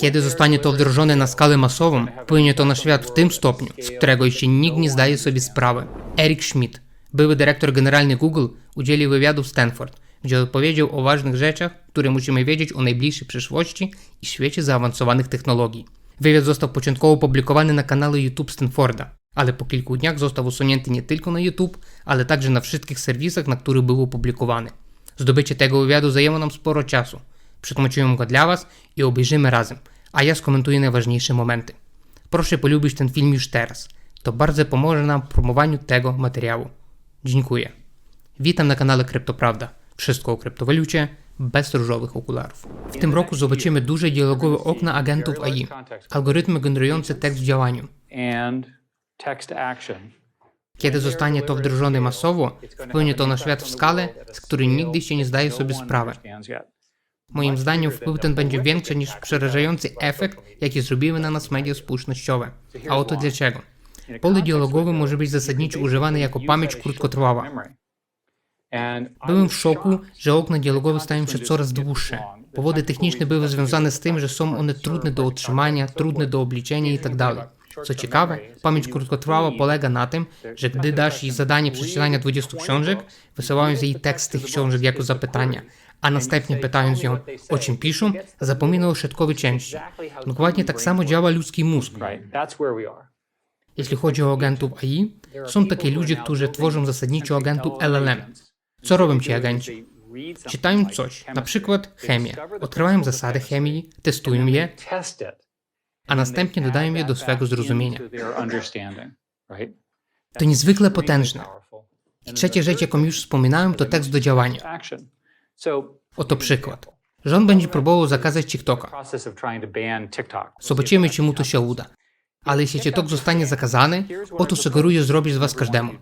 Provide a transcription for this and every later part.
Kiedy zostanie to wdrożone na skalę masową, wpłynie to na świat w tym stopniu, z którego jeszcze nikt nie zdaje sobie sprawy. Eric Schmidt, były dyrektor generalny Google, udzielił wywiadu w Stanford, gdzie opowiedział o ważnych rzeczach, które musimy wiedzieć o najbliższej przyszłości i świecie zaawansowanych technologii. Wywiad został początkowo opublikowany na kanale YouTube Stanforda, ale po kilku dniach został usunięty nie tylko na YouTube, ale także na wszystkich serwisach, na których był opublikowany. Zdobycie tego wywiadu zajęło nam sporo czasu. Przetłumaczyłem go dla Was i obejrzymy razem, a ja skomentuję najważniejsze momenty. Proszę polubić ten film już teraz. To bardzo pomoże nam w promowaniu tego materiału. Dziękuję. Witam na kanale Kryptoprawda. Wszystko o kryptowalucie bez różowych okularów. W tym roku zobaczymy duże dialogowe okna agentów AI, algorytmy generujące tekst w działaniu. Kiedy zostanie to wdrożone masowo, wpłynie to na świat w skalę, z której nigdy się nie zdaje sobie sprawy. Moim zdaniem wpływ ten będzie większy niż przerażający efekt, jaki zrobiły na nas media społecznościowe. A oto dlaczego. Pole dialogowe może być zasadniczo używane jako pamięć krótkotrwała. Byłem w szoku, że okna dialogowe stają się coraz dłuższe. Powody techniczne były związane z tym, że są one trudne do otrzymania, trudne do obliczenia itd. Co ciekawe, pamięć krótkotrwała polega na tym, że gdy dasz jej zadanie przeczytania 20 książek, wysyłając jej tekst tych książek jako zapytania, a następnie pytając ją, o czym piszą, zapomina o środkowej części. Dokładnie tak samo działa ludzki mózg. Jeśli chodzi o agentów AI, są takie ludzie, którzy tworzą zasadniczo agentów LLM. Co robią ci agenci? Czytają coś, na przykład chemię, odkrywają zasady chemii, testują je, a następnie dodają je do swego zrozumienia. To niezwykle potężne. I trzecia rzecz, jaką już wspominałem, to tekst do działania. Oto przykład. Rząd będzie próbował zakazać TikToka. Zobaczymy, czy mu to się uda. Ale jeśli TikTok zostanie zakazany, oto sugeruję zrobić z was każdemu.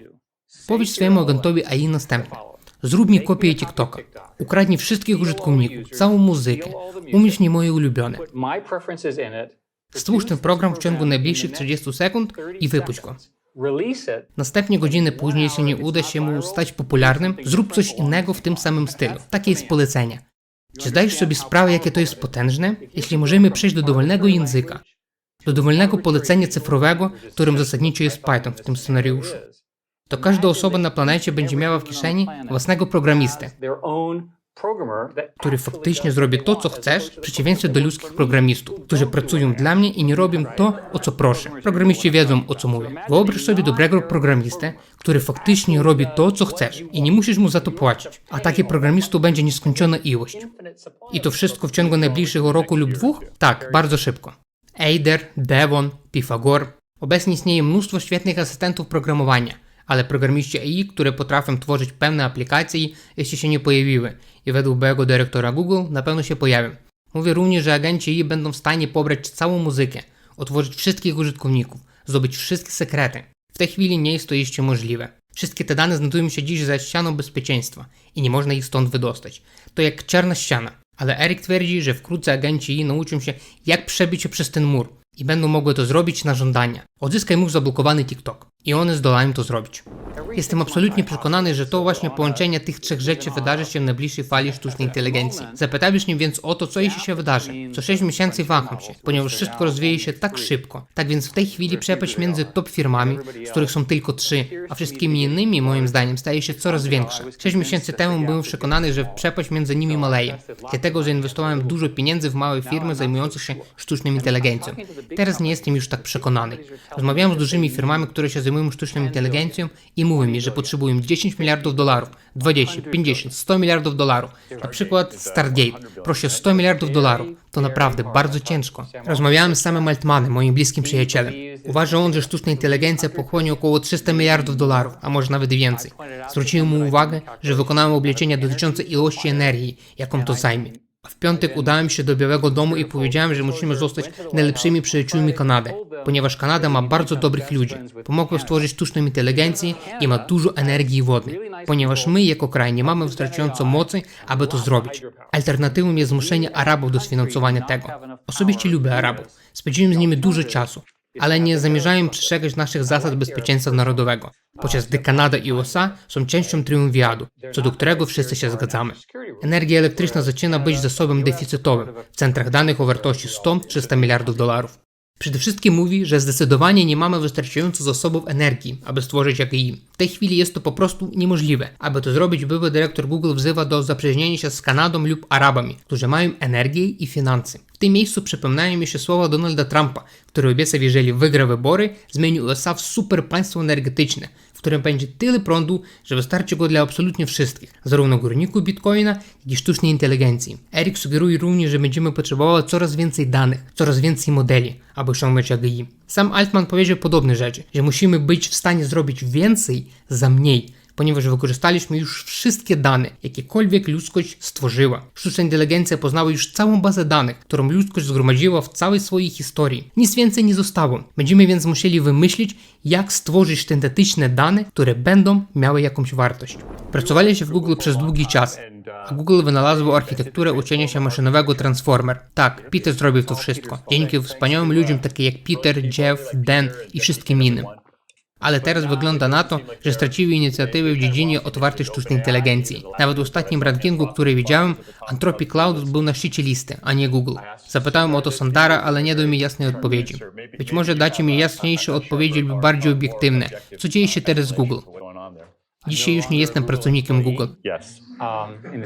Powiedz swojemu agentowi AI następne. Zrób mi kopię TikToka. Ukradnij wszystkich użytkowników, całą muzykę. Umieść mi moje ulubione. Stwórz ten program w ciągu najbliższych 30 sekund i wypuść go. Release it. Następnie godziny później, jeśli nie uda się mu stać popularnym, zrób coś innego w tym samym stylu. Takie jest polecenie. Czy zdajesz sobie sprawę, jakie to jest potężne? Jeśli możemy przejść do dowolnego języka, do dowolnego polecenia cyfrowego, którym zasadniczo jest Python w tym scenariuszu, to każda osoba na planecie będzie miała w kieszeni własnego programistę, Który faktycznie zrobi to, co chcesz, w przeciwieństwie do ludzkich programistów, którzy pracują dla mnie i nie robią to, o co proszę. Programiści wiedzą, o co mówię. Wyobraź sobie dobrego programistę, który faktycznie robi to, co chcesz i nie musisz mu za to płacić. A takich programistów będzie nieskończona ilość. I to wszystko w ciągu najbliższego roku lub dwóch? Tak, bardzo szybko. Eider, Devon, Pythagor. Obecnie istnieje mnóstwo świetnych asystentów programowania, ale programiści AI, które potrafią tworzyć pewne aplikacje, jeszcze się nie pojawiły i według byłego dyrektora Google na pewno się pojawią. Mówię również, że agenci AI będą w stanie pobrać całą muzykę, otworzyć wszystkich użytkowników, zdobyć wszystkie sekrety. W tej chwili nie jest to jeszcze możliwe. Wszystkie te dane znajdują się dziś za ścianą bezpieczeństwa i nie można ich stąd wydostać. To jak czarna ściana. Ale Eric twierdzi, że wkrótce agenci AI nauczą się, jak przebić się przez ten mur i będą mogły to zrobić na żądanie. Odzyskaj mu zablokowany TikTok i one zdolają to zrobić. Jestem absolutnie przekonany, że to właśnie połączenie tych trzech rzeczy wydarzy się w najbliższej fali sztucznej inteligencji. Zapytałeś mnie więc o to, co jeśli się wydarzy. Co 6 miesięcy waham się, ponieważ wszystko rozwija się tak szybko. Tak więc w tej chwili przepaść między top firmami, z których są tylko trzy, a wszystkimi innymi, moim zdaniem, staje się coraz większa. 6 miesięcy temu byłem przekonany, że przepaść między nimi maleje. Dlatego zainwestowałem dużo pieniędzy w małe firmy zajmujące się sztuczną inteligencją. Teraz nie jestem już tak przekonany. Rozmawiałem z dużymi firmami, które się zajmują sztuczną inteligencją i mówią mi, że potrzebują 10 miliardów dolarów, 20, 50, 100 miliardów dolarów. Na przykład Stargate prosi o 100 miliardów dolarów. To naprawdę bardzo ciężko. Rozmawiałem z samym Altmanem, moim bliskim przyjacielem. Uważa on, że sztuczna inteligencja pochłonie około 300 miliardów dolarów, a może nawet więcej. Zwróciłem mu uwagę, że wykonałem obliczenia dotyczące ilości energii, jaką to zajmie. W piątek udałem się do Białego Domu i powiedziałem, że musimy zostać najlepszymi przyjaciółmi Kanady, ponieważ Kanada ma bardzo dobrych ludzi. Pomogła stworzyć sztuczną inteligencję i ma dużo energii wodnej, ponieważ my jako kraj nie mamy wystarczająco mocy, aby to zrobić. Alternatywą jest zmuszenie Arabów do sfinansowania tego. Osobiście lubię Arabów. Spędziłem z nimi dużo czasu. Ale nie zamierzają przestrzegać naszych zasad bezpieczeństwa narodowego, podczas gdy Kanada i USA są częścią triumviadu, co do którego wszyscy się zgadzamy. Energia elektryczna zaczyna być zasobem deficytowym w centrach danych o wartości 100-300 miliardów dolarów. Przede wszystkim mówi, że zdecydowanie nie mamy wystarczająco zasobów energii, aby stworzyć AGI. W tej chwili jest to po prostu niemożliwe. Aby to zrobić, były dyrektor Google wzywa do zaprzyjaźnienia się z Kanadą lub Arabami, którzy mają energię i finanse. Tym miejscu przypominają mi się słowa Donalda Trumpa, który obiecał, jeżeli wygra wybory, zmieni USA w super państwo energetyczne, w którym będzie tyle prądu, że wystarczy go dla absolutnie wszystkich, zarówno górników bitcoina, jak i sztucznej inteligencji. Eric sugeruje również, że będziemy potrzebowały coraz więcej danych, coraz więcej modeli, aby osiągnąć AGI. Sam Altman powiedział podobne rzeczy, że musimy być w stanie zrobić więcej za mniej, ponieważ wykorzystaliśmy już wszystkie dane, jakiekolwiek ludzkość stworzyła. Sztuczna inteligencja poznała już całą bazę danych, którą ludzkość zgromadziła w całej swojej historii. Nic więcej nie zostało. Będziemy więc musieli wymyślić, jak stworzyć syntetyczne dane, które będą miały jakąś wartość. Pracowaliście w Google przez długi czas, a Google wynalazło architekturę uczenia się maszynowego Transformer. Tak, Peter zrobił to wszystko. Dzięki wspaniałym ludziom takim jak Peter, Jeff, Dan i wszystkim innym. Ale teraz wygląda na to, że straciły inicjatywę w dziedzinie otwartej sztucznej inteligencji. Nawet w ostatnim rankingu, który widziałem, Anthropic Cloud był na szczycie listy, a nie Google. Zapytałem o to Sandara, ale nie dał mi jasnej odpowiedzi. Być może dacie mi jaśniejsze odpowiedzi lub bardziej obiektywne. Co dzieje się teraz z Google? Dzisiaj już nie jestem pracownikiem Google. Um,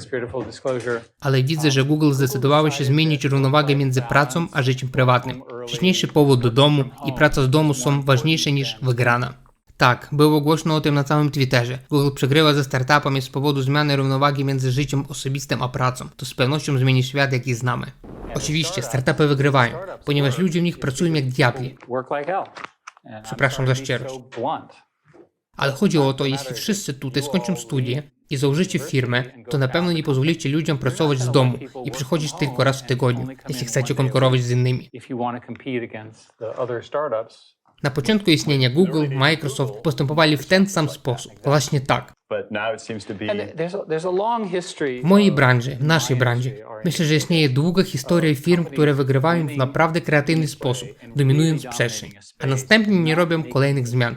ale widzę, że Google zdecydowało się zmienić równowagę między pracą a życiem prywatnym. Wcześniejszy powód do domu i praca z domu są ważniejsze niż wygrana. Tak, było głośno o tym na całym Twitterze. Google przegrywa ze startupami z powodu zmiany równowagi między życiem osobistym a pracą. To z pewnością zmieni świat, jaki znamy. Oczywiście, startupy wygrywają, ponieważ ludzie w nich pracują jak diabli. Przepraszam za szczerość. Ale chodzi o to, jeśli wszyscy tutaj skończą studia i założycie firmę, to na pewno nie pozwolicie ludziom pracować z domu i przychodzić tylko raz w tygodniu, jeśli chcecie konkurować z innymi. Na początku istnienia Google, Microsoft postępowali w ten sam sposób. Właśnie tak. W mojej branży, w naszej branży, myślę, że istnieje długa historia firm, które wygrywają w naprawdę kreatywny sposób, dominując przestrzeń, a następnie nie robią kolejnych zmian.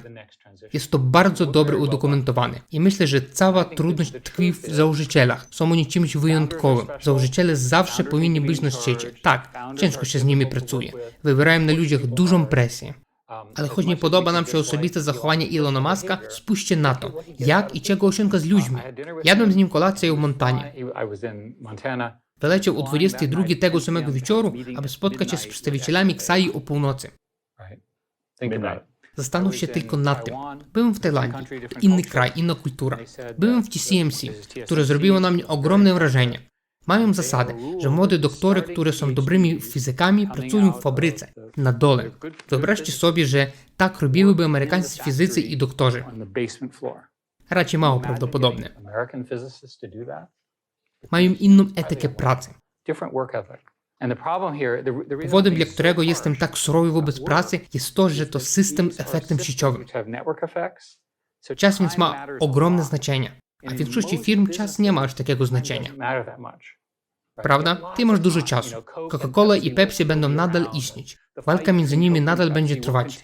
Jest to bardzo dobrze udokumentowane i myślę, że cała trudność tkwi w założycielach. Są oni czymś wyjątkowym. Założyciele zawsze powinni być na szczycie. Tak, ciężko się z nimi pracuje. Wywierają na ludziach dużą presję. Ale choć nie podoba nam się osobiste zachowanie Ilona Muska, spójrzcie na to, jak i czego osiąga z ludźmi. Jadłem z nim kolację w Montanie. Wyleciał o 22 tego samego wieczoru, aby spotkać się z przedstawicielami Ksai o północy. Think about it. Byłem w Tajlandii, inny kraj, inna kultura. Byłem w TCMC, które zrobiło na mnie ogromne wrażenie. Mają zasadę, że młode doktory, które są dobrymi fizykami, pracują w fabryce, na dole. Wyobraźcie sobie, że tak robiłyby amerykańscy fizycy i doktorzy. On the basement floor. Raczej mało Imagine prawdopodobne. getting American physicists to do that. Mają inną etykę pracy. Powodem, dla którego jestem tak surowy wobec pracy, jest to, że to system z efektem sieciowym. Czas więc ma ogromne znaczenie, a w większości firm czas nie ma aż takiego znaczenia. Prawda? Ty masz dużo czasu. Coca-Cola i Pepsi będą nadal istnieć. Walka między nimi nadal będzie trwać.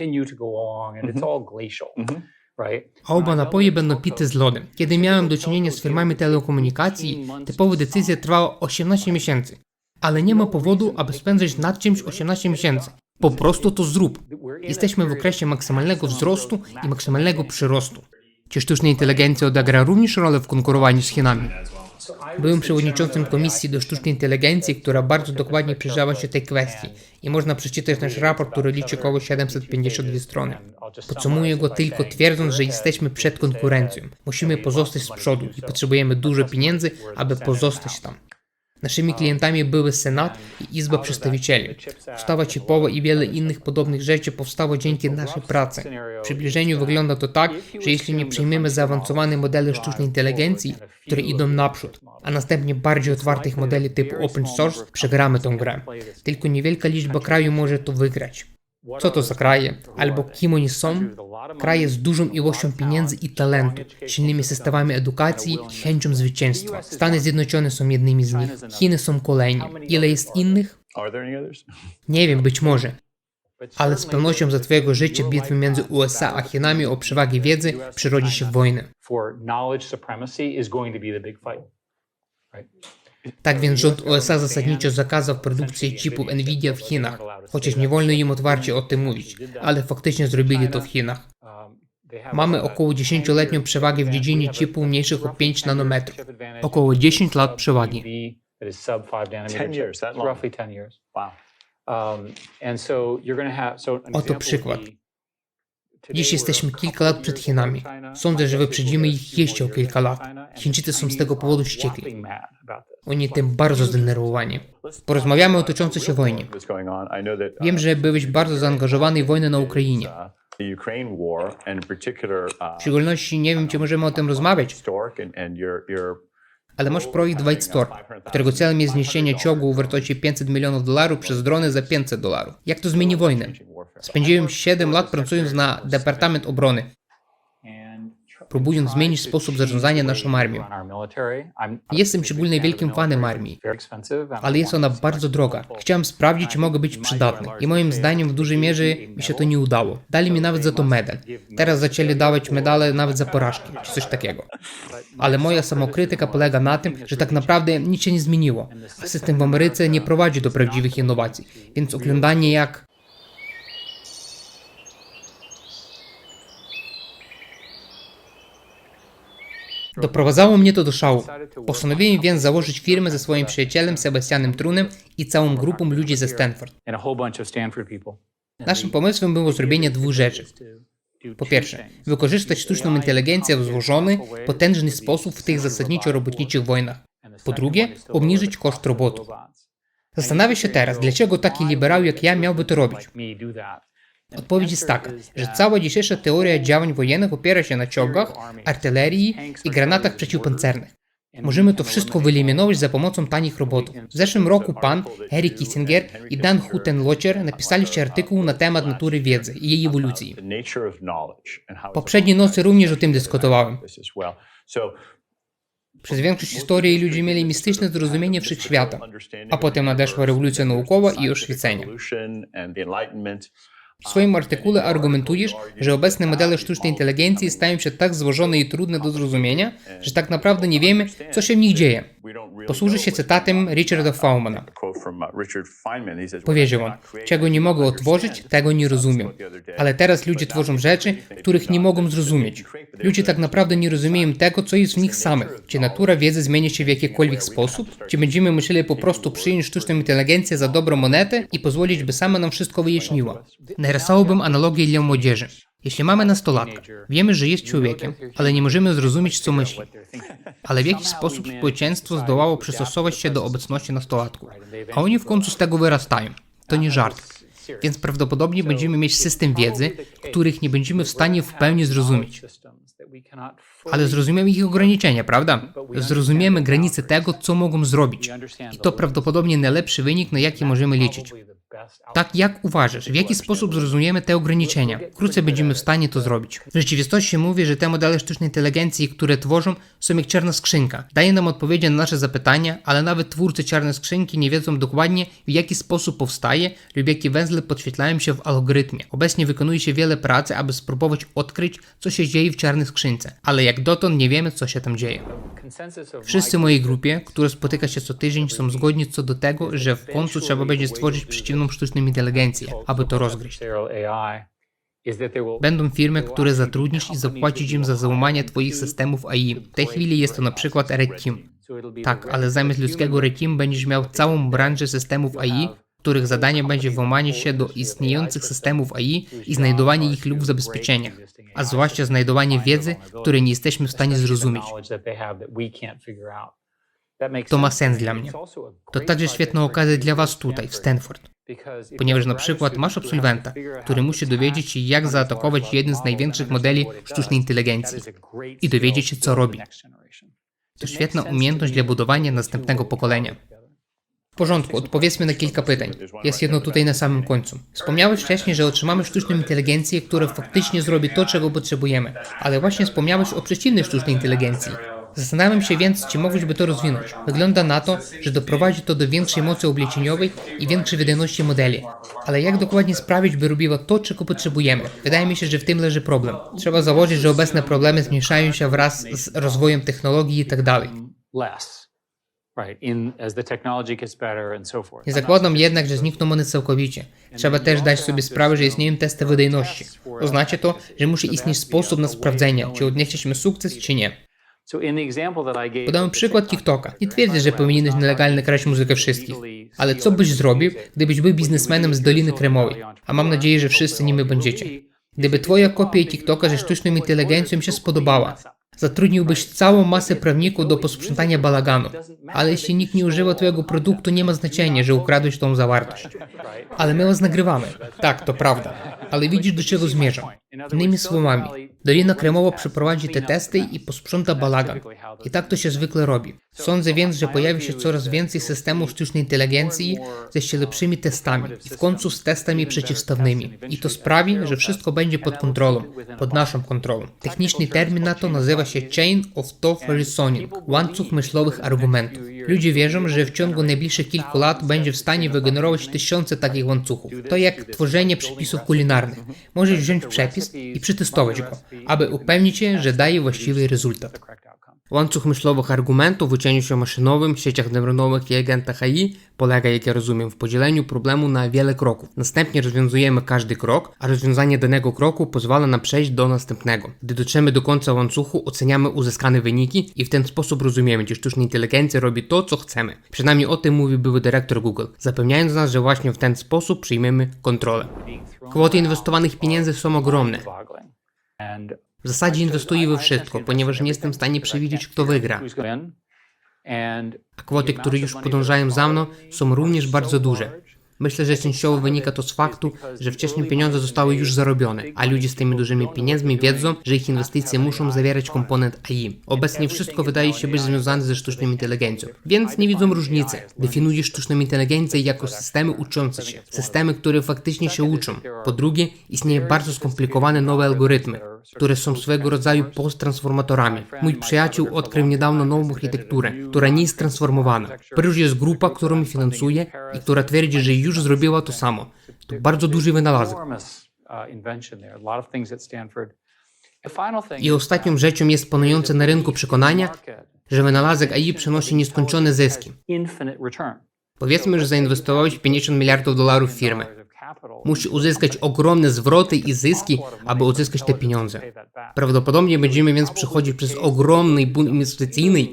Mhm. right? A oba napoje będą pite z lodem. Kiedy miałem do czynienia z firmami telekomunikacji, typowa decyzja trwała 18 miesięcy. Ale nie ma powodu, aby spędzać nad czymś 18 miesięcy. Po prostu to zrób. Jesteśmy w okresie maksymalnego wzrostu i maksymalnego przyrostu. Czy sztuczna inteligencja odegra również rolę w konkurowaniu z Chinami? Byłem przewodniczącym komisji do sztucznej inteligencji, która bardzo dokładnie przyjrzała się tej kwestii i można przeczytać nasz raport, który liczy około 752 strony. Podsumuję go tylko twierdząc, że jesteśmy przed konkurencją. Musimy pozostać z przodu i potrzebujemy dużo pieniędzy, aby pozostać tam. Naszymi klientami były Senat i Izba Przedstawicieli. Ustawa chipowa i wiele innych podobnych rzeczy powstało dzięki naszej pracy. W przybliżeniu wygląda to tak, że jeśli nie przyjmiemy zaawansowane modele sztucznej inteligencji, które idą naprzód, a następnie bardziej otwartych modeli typu open source, przegramy tą grę. Tylko niewielka liczba krajów może to wygrać. Co to za kraje? Albo kim oni są? Kraje z dużą ilością pieniędzy i talentu, silnymi systemami edukacji i chęcią zwycięstwa. Stany Zjednoczone są jednymi z nich. Chiny są kolejnymi. Ile jest innych? Nie wiem, być może. Ale z pewnością za twojego życia bitwy między USA a Chinami o przewagę wiedzy przyrodzi się fight. Right? Tak więc rząd USA zasadniczo zakazał produkcji chipów Nvidia w Chinach, chociaż nie wolno im otwarcie o tym mówić, ale faktycznie zrobili to w Chinach. Mamy około 10-letnią przewagę w dziedzinie chipów mniejszych o 5 nanometrów. Około 10 lat przewagi. That is sub 5 nanometer 10 chip. years, that It's long. roughly 10 years. Wow. Um, Oto przykład. Dziś jesteśmy kilka lat przed Chinami. Sądzę, że My wyprzedzimy ich jeszcze o kilka lat. Chińczycy są z tego powodu wściekli. Oni tym bardzo zdenerwowani. Porozmawiamy o toczącej się wojnie. That, uh, Wiem, że byłeś bardzo zaangażowany w wojnę na Ukrainie. Uh, W szczególności nie wiem, czy możemy o tym rozmawiać, ale masz projekt White Storm, którego celem jest zniesienie czołgu o wartości 500 milionów dolarów przez drony za 500 dolarów. Jak to zmieni wojnę? Spędziłem 7 lat pracując na Departament Obrony, próbując zmienić sposób zarządzania naszą armią. jestem szczególnie wielkim fanem armii, ale jest ona bardzo droga. Chciałem sprawdzić, czy mogę być przydatny i moim zdaniem w dużej mierze mi się to nie udało. Dali mi nawet za to medal. Teraz zaczęli dawać medale nawet za porażki, czy coś takiego. Ale moja samokrytyka polega na tym, że tak naprawdę nic się nie zmieniło, system w Ameryce nie prowadzi do prawdziwych innowacji, więc oglądanie jak Doprowadzało mnie to do szału. Postanowiłem więc założyć firmę ze swoim przyjacielem Sebastianem Trunem i całą grupą ludzi ze Stanford. Naszym pomysłem było zrobienie dwóch rzeczy. Po pierwsze, wykorzystać sztuczną inteligencję w złożony, potężny sposób w tych zasadniczo robotniczych wojnach. Po drugie, obniżyć koszt robotów. Zastanawiam się teraz, dlaczego taki liberał jak ja miałby to robić. Odpowiedź jest taka, że cała dzisiejsza teoria działań wojennych opiera się na czołgach, artylerii i granatach przeciwpancernych. Możemy to wszystko wyeliminować za pomocą tanich robotów. W zeszłym roku pan Harry Kissinger i Dan Huttenlocher napisaliście artykuł na temat natury wiedzy i jej ewolucji. Poprzedniej nocy również o tym dyskutowałem. Przez większość historii ludzie mieli mistyczne zrozumienie wszechświata, a potem nadeszła rewolucja naukowa i oświecenie. W swoim artykule argumentujesz, że obecne modele sztucznej inteligencji stają się tak złożone i trudne do zrozumienia, że tak naprawdę nie wiemy, co się w nich dzieje. Posłużę się cytatem Richarda Feynmana. Powiedział on, czego nie mogę otworzyć, tego nie rozumiem. Ale teraz ludzie tworzą rzeczy, których nie mogą zrozumieć. Ludzie tak naprawdę nie rozumieją tego, co jest w nich samych. Czy natura wiedzy zmieni się w jakikolwiek sposób? Czy będziemy musieli po prostu przyjąć sztuczną inteligencję za dobrą monetę i pozwolić, by sama nam wszystko wyjaśniła? Narysowałbym analogię dla młodzieży. Jeśli mamy nastolatka, wiemy, że jest człowiekiem, ale nie możemy zrozumieć, co myśli. Ale w jakiś sposób społeczeństwo zdołało przystosować się do obecności nastolatków, a oni w końcu z tego wyrastają. To nie żart. Więc prawdopodobnie będziemy mieć system wiedzy, których nie będziemy w stanie w pełni zrozumieć. Ale zrozumiemy ich ograniczenia, prawda? Zrozumiemy granice tego, co mogą zrobić. I to prawdopodobnie najlepszy wynik, na jaki możemy liczyć. Tak jak uważasz, w jaki sposób zrozumiemy te ograniczenia? Wkrótce będziemy w stanie to zrobić. W rzeczywistości mówię, że te modele sztucznej inteligencji, które tworzą, są jak czarna skrzynka. Daje nam odpowiedzi na nasze zapytania, ale nawet twórcy czarnej skrzynki nie wiedzą dokładnie, w jaki sposób powstaje lub jakie węzle podświetlają się w algorytmie. Obecnie wykonuje się wiele pracy, aby spróbować odkryć, co się dzieje w czarnej skrzynce, ale jak dotąd nie wiemy, co się tam dzieje. Wszyscy w mojej grupie, która spotyka się co tydzień, są zgodni co do tego, że w końcu trzeba będzie stworzyć przeciwną sztuczną inteligencję, aby to rozgryźć. Będą firmy, które zatrudnisz i zapłacić im za załamanie twoich systemów AI. W tej chwili jest to na przykład Red Team. Tak, ale zamiast ludzkiego Red Team będziesz miał całą branżę systemów AI, których zadaniem będzie włamanie się do istniejących systemów AI i znajdowanie ich luk w zabezpieczeniach, a zwłaszcza znajdowanie wiedzy, której nie jesteśmy w stanie zrozumieć. To ma sens dla mnie. To także świetna okazja dla Was tutaj, w Stanford. Ponieważ na przykład masz absolwenta, który musi dowiedzieć się, jak zaatakować jeden z największych modeli sztucznej inteligencji i dowiedzieć się, co robi. To świetna umiejętność dla budowania następnego pokolenia. W porządku, odpowiedzmy na kilka pytań. Jest jedno tutaj na samym końcu. Wspomniałeś wcześniej, że otrzymamy sztuczną inteligencję, która faktycznie zrobi to, czego potrzebujemy. Ale właśnie wspomniałeś o przeciwnej sztucznej inteligencji. Zastanawiam się więc, czy mogliśmy to rozwinąć. Wygląda na to, że doprowadzi to do większej mocy obliczeniowej i większej wydajności modeli. Ale jak dokładnie sprawić, by robiła to, czego potrzebujemy? Wydaje mi się, że w tym leży problem. Trzeba założyć, że obecne problemy zmniejszają się wraz z rozwojem technologii i tak. Nie zakładam jednak, że znikną one całkowicie. Trzeba też dać sobie sprawę, że istnieją testy wydajności. Oznacza to, że musi istnieć sposób na sprawdzenie, czy odnieśliśmy sukces, czy nie. Podam przykład TikToka. Nie twierdzę, że powinieneś nielegalnie kraść muzykę wszystkich. Ale co byś zrobił, gdybyś był biznesmenem z Doliny Kremowej? A mam nadzieję, że wszyscy nimi będziecie. Gdyby twoja kopia TikToka ze sztuczną inteligencją się spodobała, zatrudniłbyś całą masę prawników do posprzątania balaganu. Ale jeśli nikt nie używa twojego produktu, nie ma znaczenia, że ukradłeś tą zawartość. Ale my was nagrywamy. Tak, to prawda. Ale widzisz, do czego zmierzam. Innymi słowami, Dolina Kremowa przeprowadzi te testy i posprząta bałagan. I tak to się zwykle robi. Sądzę więc, że pojawi się coraz więcej systemów sztucznej inteligencji ze jeszcze lepszymi testami i w końcu z testami przeciwstawnymi. I to sprawi, że wszystko będzie pod kontrolą, pod naszą kontrolą. Techniczny termin na to nazywa się Chain of Thought Reasoning, łańcuch myślowych argumentów. Ludzie wierzą, że w ciągu najbliższych kilku lat będzie w stanie wygenerować tysiące takich łańcuchów. To jak tworzenie przepisów kulinarnych. Możesz wziąć przepis i przetestować go, aby upewnić się, że daje właściwy rezultat. Łańcuch myślowych argumentów w uczeniu się maszynowym, sieciach neuronowych i agentach AI polega, jak ja rozumiem, w podzieleniu problemu na wiele kroków. Następnie rozwiązujemy każdy krok, a rozwiązanie danego kroku pozwala nam przejść do następnego. Gdy dotrzemy do końca łańcuchu, oceniamy uzyskane wyniki i w ten sposób rozumiemy, czy sztuczna inteligencja robi to, co chcemy. Przynajmniej o tym mówił były dyrektor Google, zapewniając nas, że właśnie w ten sposób przyjmiemy kontrolę. Kwoty inwestowanych pieniędzy są ogromne. W zasadzie inwestuję we wszystko, ponieważ nie jestem w stanie przewidzieć, kto wygra. A kwoty, które już podążają za mną, są również bardzo duże. Myślę, że częściowo wynika to z faktu, że wcześniej pieniądze zostały już zarobione, a ludzie z tymi dużymi pieniędzmi wiedzą, że ich inwestycje muszą zawierać komponent AI. Obecnie wszystko wydaje się być związane ze sztuczną inteligencją, więc nie widzą różnicy. Definiuję sztuczną inteligencję jako systemy uczące się, systemy, które faktycznie się uczą. Po drugie, istnieją bardzo skomplikowane nowe algorytmy, które są swego rodzaju posttransformatorami. Mój przyjaciel odkrył niedawno nową architekturę, która nie jest transformowana. W jest grupa, którą mi finansuje i która twierdzi, że już zrobiła to samo. To bardzo duży wynalazek. I ostatnią rzeczą jest panujące na rynku przekonania, że wynalazek AI przynosi nieskończone zyski. Powiedzmy, że zainwestowałeś 50 miliardów dolarów w firmę. Musi uzyskać ogromne zwroty i zyski, aby uzyskać te pieniądze. Prawdopodobnie będziemy więc przechodzić przez ogromny boom inwestycyjny,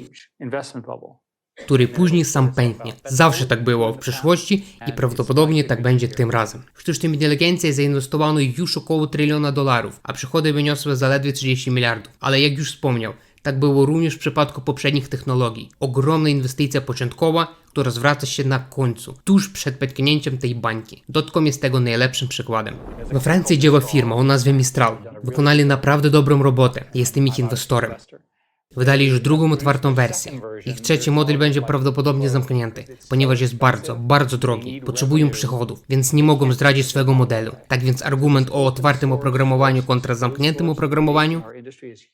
który później sam pęknie. Zawsze tak było w przeszłości i prawdopodobnie tak będzie tym razem. W sztuczną inteligencję zainwestowano już około tryliona dolarów, a przychody wyniosły zaledwie 30 miliardów. Ale jak już wspomniał, tak było również w przypadku poprzednich technologii. Ogromna inwestycja początkowa, która zwraca się na końcu, tuż przed pęknięciem tej bańki. Dotcom jest tego najlepszym przykładem. We Francji działa firma o nazwie Mistral. Wykonali naprawdę dobrą robotę. Jestem ich inwestorem. Wydali już drugą otwartą wersję. Ich trzeci model będzie prawdopodobnie zamknięty, ponieważ jest bardzo, bardzo drogi. Potrzebują przychodów, więc nie mogą zdradzić swojego modelu. Tak więc argument o otwartym oprogramowaniu kontra zamkniętym oprogramowaniu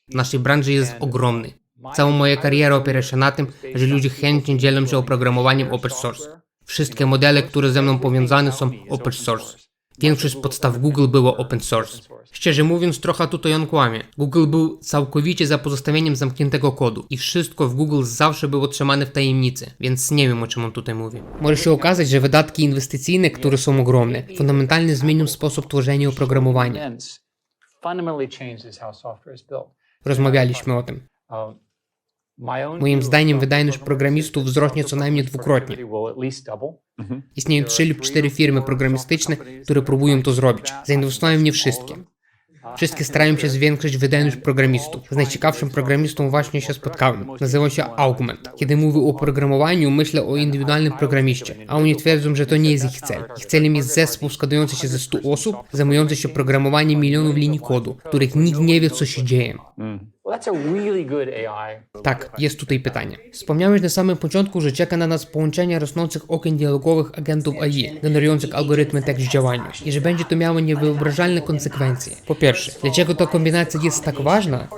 w naszej branży jest ogromny. Cała moja kariera opiera się na tym, że ludzie chętnie dzielą się oprogramowaniem open source. Wszystkie modele, które ze mną powiązane są open source. Większość podstaw Google było open source. Szczerze mówiąc, trochę tutaj on kłamie. Google był całkowicie za pozostawieniem zamkniętego kodu i wszystko w Google zawsze było trzymane w tajemnicy, więc nie wiem o czym on tutaj mówi. Może się okazać, że wydatki inwestycyjne, które są ogromne, fundamentalnie zmienią sposób tworzenia oprogramowania. Rozmawialiśmy o tym. Moim zdaniem wydajność programistów wzrośnie co najmniej dwukrotnie. double. Istnieją trzy lub cztery firmy programistyczne, które próbują to zrobić. Zainwestowałem w nie wszystkie. Wszystkie starają się zwiększyć wydajność programistów. Z najciekawszym programistą właśnie się spotkałem. Nazywa się Augment. Kiedy mówię o programowaniu, myślę o indywidualnym programiście, a oni twierdzą, że to nie jest ich cel. Ich celem jest zespół składający się ze 100 osób, zajmujący się programowaniem milionów linii kodu, których nikt nie wie, co się dzieje. Tak, jest tutaj pytanie. Wspomniałeś na samym początku, że czeka na nas połączenie rosnących okien dialogowych agentów AI, generujących algorytmy tekst działania i że będzie to miało niewyobrażalne konsekwencje. Po pierwsze, dlaczego ta kombinacja jest tak ważna?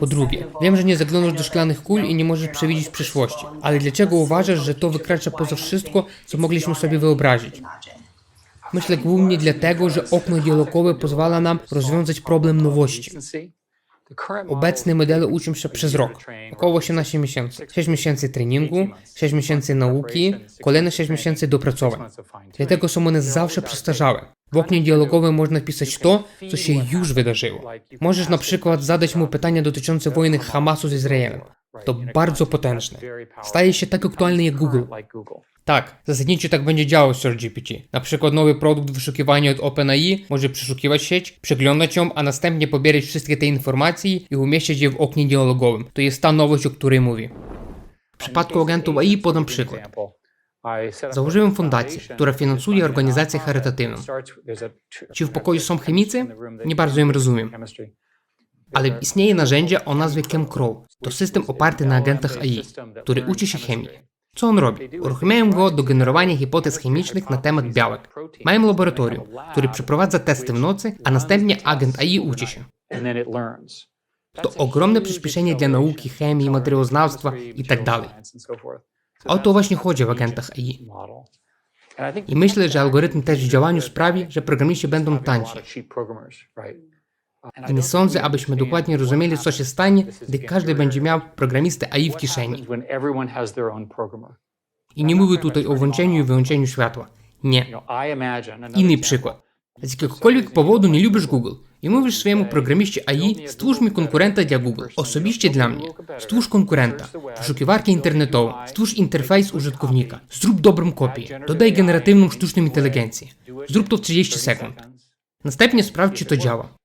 Po drugie, wiem, że nie zaglądasz do szklanych kul i nie możesz przewidzieć przyszłości, ale dlaczego uważasz, że to wykracza poza wszystko, co mogliśmy sobie wyobrazić? Myślę głównie dlatego, że okno dialogowe pozwala nam rozwiązać problem nowości. Obecne modele uczą się przez rok, około 18 miesięcy. 6 miesięcy treningu, 6 miesięcy nauki, kolejne 6 miesięcy dopracowań. Dlatego są one zawsze przestarzałe. W oknie dialogowym można pisać to, co się już wydarzyło. Możesz na przykład zadać mu pytania dotyczące wojny Hamasu z Izraelem. To bardzo potężne. Staje się tak aktualny jak Google. Tak, zasadniczo tak będzie działał SearchGPT. Na przykład nowy produkt wyszukiwania od OpenAI może przeszukiwać sieć, przeglądać ją, a następnie pobierać wszystkie te informacje i umieścić je w oknie dialogowym. To jest ta nowość, o której mówię. W przypadku agentów AI podam przykład. Założyłem fundację, która finansuje organizację charytatywną. Czy w pokoju są chemicy? Nie bardzo ją rozumiem. Ale istnieje narzędzie o nazwie ChemCrow. To system oparty na agentach AI, który uczy się chemii. Co on robi? Uruchamiają go do generowania hipotez chemicznych na temat białek. Mają laboratorium, które przeprowadza testy w nocy, a następnie agent AI uczy się. To ogromne przyspieszenie dla nauki, chemii, materiałoznawstwa itd. O to właśnie chodzi w agentach AI. I myślę, że algorytm też w działaniu sprawi, że programiści będą tańsi. Nie sądzę, abyśmy dokładnie rozumieli, co się stanie, gdy każdy będzie miał programistę AI w kieszeni. I nie mówię tutaj o włączeniu i wyłączeniu światła. Nie. Inny przykład. Z jakiegokolwiek powodu nie lubisz Google i mówisz swojemu programiście AI, stwórz mi konkurenta dla Google, osobiście dla mnie. Stwórz konkurenta, wyszukiwarkę internetową, stwórz interfejs użytkownika, zrób dobrą kopię, dodaj generatywną sztuczną inteligencję. Zrób to w 30 sekund. Następnie sprawdź, czy to działa.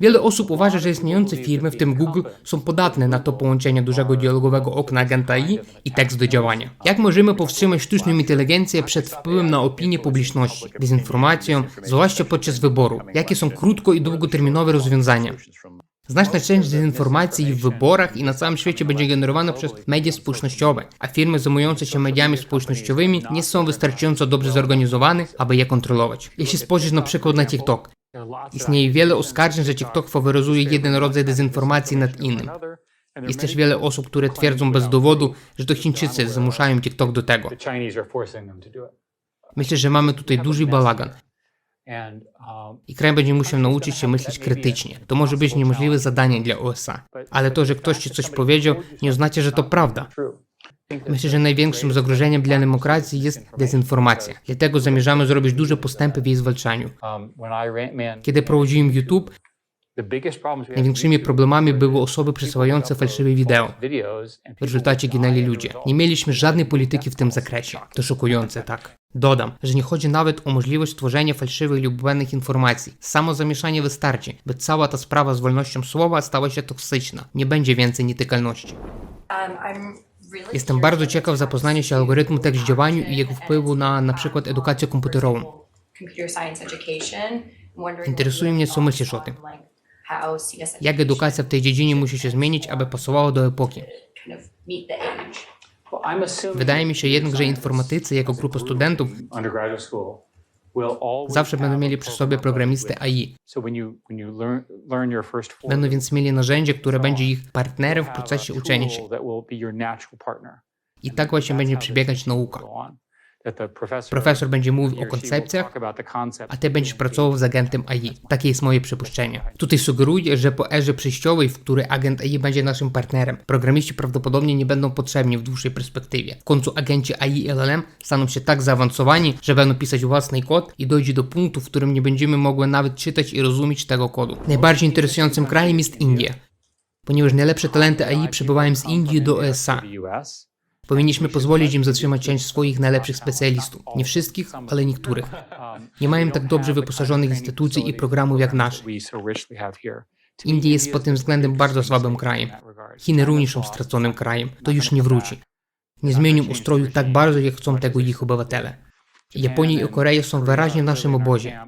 Wiele osób uważa, że istniejące firmy, w tym Google, są podatne na to połączenie dużego dialogowego okna agenta AI i tekst do działania. Jak możemy powstrzymać sztuczną inteligencję przed wpływem na opinię publiczności, dezinformacją, zwłaszcza podczas wyboru? Jakie są krótko i długoterminowe rozwiązania? Znaczna część dezinformacji w wyborach i na całym świecie będzie generowana przez media społecznościowe, a firmy zajmujące się mediami społecznościowymi nie są wystarczająco dobrze zorganizowane, aby je kontrolować. Jeśli spojrzysz na przykład na TikTok, Istnieje wiele oskarżeń, że TikTok faworyzuje jeden rodzaj dezinformacji nad innym. Jest też wiele osób, które twierdzą bez dowodu, że to Chińczycy zmuszają TikTok do tego. Myślę, że mamy tutaj duży bałagan i kraj będzie musiał nauczyć się myśleć krytycznie. To może być niemożliwe zadanie dla USA, ale to, że ktoś ci coś powiedział, nie oznacza, że to prawda. Myślę, że największym zagrożeniem dla demokracji jest dezinformacja. Dlatego zamierzamy zrobić duże postępy w jej zwalczaniu. Kiedy prowadziłem YouTube, największymi problemami były osoby przesyłające fałszywe wideo. W rezultacie ginęli ludzie. Nie mieliśmy żadnej polityki w tym zakresie. To szokujące, tak. Dodam, że nie chodzi nawet o możliwość tworzenia fałszywych lub błędnych informacji. Samo zamieszanie wystarczy, by cała ta sprawa z wolnością słowa stała się toksyczna. Nie będzie więcej nietykalności. Jestem bardzo ciekaw zapoznania się algorytmu tekst działaniu i jego wpływu na na przykład edukację komputerową. Interesuje mnie, co myślisz o tym. Jak edukacja w tej dziedzinie musi się zmienić, aby pasowała do epoki? Wydaje mi się jednak, że informatycy jako grupa studentów zawsze będą mieli przy sobie programistę AI. Będą więc mieli narzędzie, które będzie ich partnerem w procesie uczenia się. I tak właśnie będzie przebiegać nauka. Profesor będzie mówił o koncepcjach, a ty będziesz pracował z agentem AI. Takie jest moje przypuszczenie. Tutaj sugeruję, że po erze przejściowej, w której agent AI będzie naszym partnerem, programiści prawdopodobnie nie będą potrzebni w dłuższej perspektywie. W końcu agenci AI i LLM staną się tak zaawansowani, że będą pisać własny kod i dojdzie do punktu, w którym nie będziemy mogły nawet czytać i rozumieć tego kodu. Najbardziej interesującym krajem jest India, ponieważ najlepsze talenty AI przybywają z Indii do USA. Powinniśmy pozwolić im zatrzymać część swoich najlepszych specjalistów. Nie wszystkich, ale niektórych. Nie mają tak dobrze wyposażonych instytucji i programów jak nasze. India jest pod tym względem bardzo słabym krajem. Chiny również są straconym krajem. To już nie wróci. Nie zmienią ustroju tak bardzo, jak chcą tego ich obywatele. Japonia i Korea są wyraźnie w naszym obozie.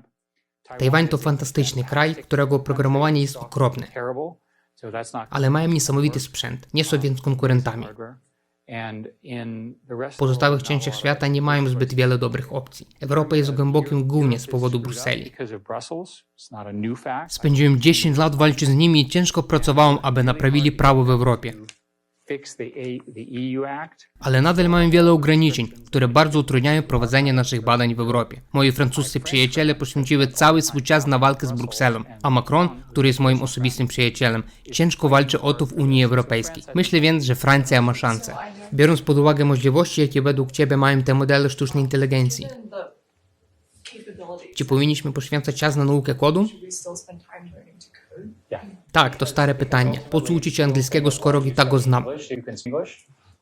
Tajwan to fantastyczny kraj, którego oprogramowanie jest okropne. Ale mają niesamowity sprzęt. Nie są więc konkurentami. W pozostałych częściach świata nie mają zbyt wiele dobrych opcji. Europa jest w głębokim gównie z powodu Brukseli. Spędziłem 10 lat walcząc z nimi i ciężko pracowałem, aby naprawili prawo w Europie. Ale nadal mamy wiele ograniczeń, które bardzo utrudniają prowadzenie naszych badań w Europie. Moi francuscy przyjaciele poświęciły cały swój czas na walkę z Brukselą, a Macron, który jest moim osobistym przyjacielem, ciężko walczy o to w Unii Europejskiej. Myślę więc, że Francja ma szansę. Biorąc pod uwagę możliwości, jakie według Ciebie mają te modele sztucznej inteligencji, czy powinniśmy poświęcać czas na naukę kodu? Tak, to stare pytanie. Po co uczyć się angielskiego, skoro i tak go znam?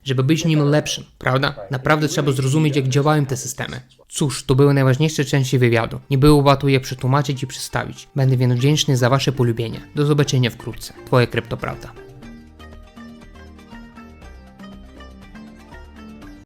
Żeby być nim lepszym, prawda? Naprawdę trzeba zrozumieć, jak działają te systemy. Cóż, to były najważniejsze części wywiadu. Nie było łatwo je przetłumaczyć i przedstawić. Będę więc wdzięczny za Wasze polubienie. Do zobaczenia wkrótce. Twoje Kryptoprawda.